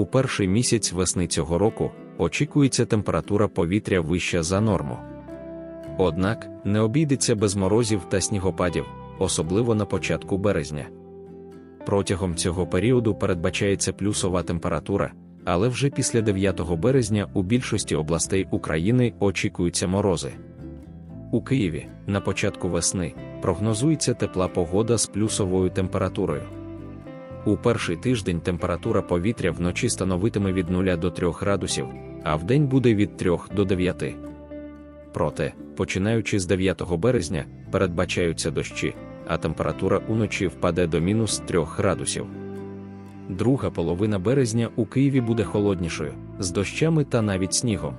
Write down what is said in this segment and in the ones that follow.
у перший місяць весни цього року очікується температура повітря вища за норму. Однак не обійдеться без морозів та снігопадів, особливо на початку березня. Протягом цього періоду передбачається плюсова температура, але вже після 9 березня у більшості областей України очікуються морози. У Києві на початку весни прогнозується тепла погода з плюсовою температурою. У перший тиждень температура повітря вночі становитиме від 0 до 3 градусів, а вдень буде від 3 до 9. Проте, починаючи з 9 березня, передбачаються дощі, а температура уночі впаде до мінус 3 градусів. Друга половина березня у Києві буде холоднішою, з дощами та навіть снігом.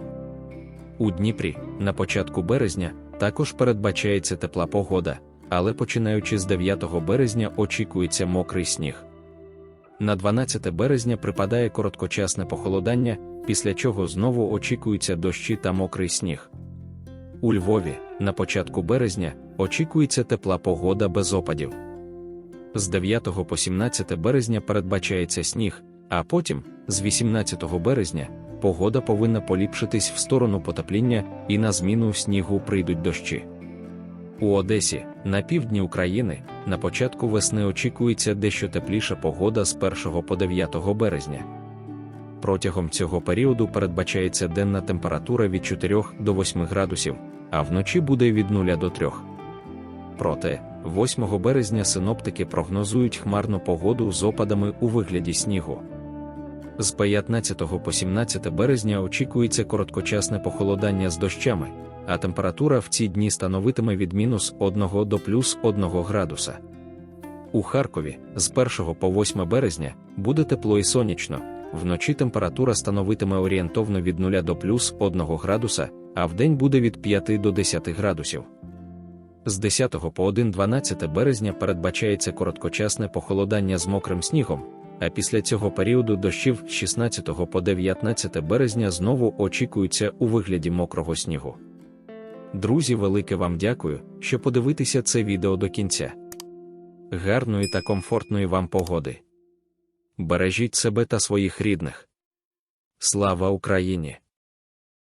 У Дніпрі на початку березня також передбачається тепла погода, але починаючи з 9 березня очікується мокрий сніг. На 12 березня припадає короткочасне похолодання, після чого знову очікуються дощі та мокрий сніг. У Львові на початку березня очікується тепла погода без опадів. З 9 по 17 березня передбачається сніг, а потім, з 18 березня, погода повинна поліпшитись в сторону потепління і на зміну снігу прийдуть дощі. У Одесі, на півдні України, на початку весни очікується дещо тепліша погода з 1 по 9 березня. Протягом цього періоду передбачається денна температура від 4 до 8 градусів, а вночі буде від 0 до 3. Проте, 8 березня синоптики прогнозують хмарну погоду з опадами у вигляді снігу. З 15 по 17 березня очікується короткочасне похолодання з дощами, а температура в ці дні становитиме від мінус 1 до плюс 1 градуса. У Харкові з 1 по 8 березня буде тепло і сонячно, вночі температура становитиме орієнтовно від 0 до плюс 1 градуса, а вдень буде від 5 до 10 градусів. З 10 по 1-12 березня передбачається короткочасне похолодання з мокрим снігом, а після цього періоду дощів з 16 по 19 березня знову очікуються у вигляді мокрого снігу. Друзі, велике вам дякую, що подивитеся це відео до кінця. Гарної та комфортної вам погоди. Бережіть себе та своїх рідних. Слава Україні!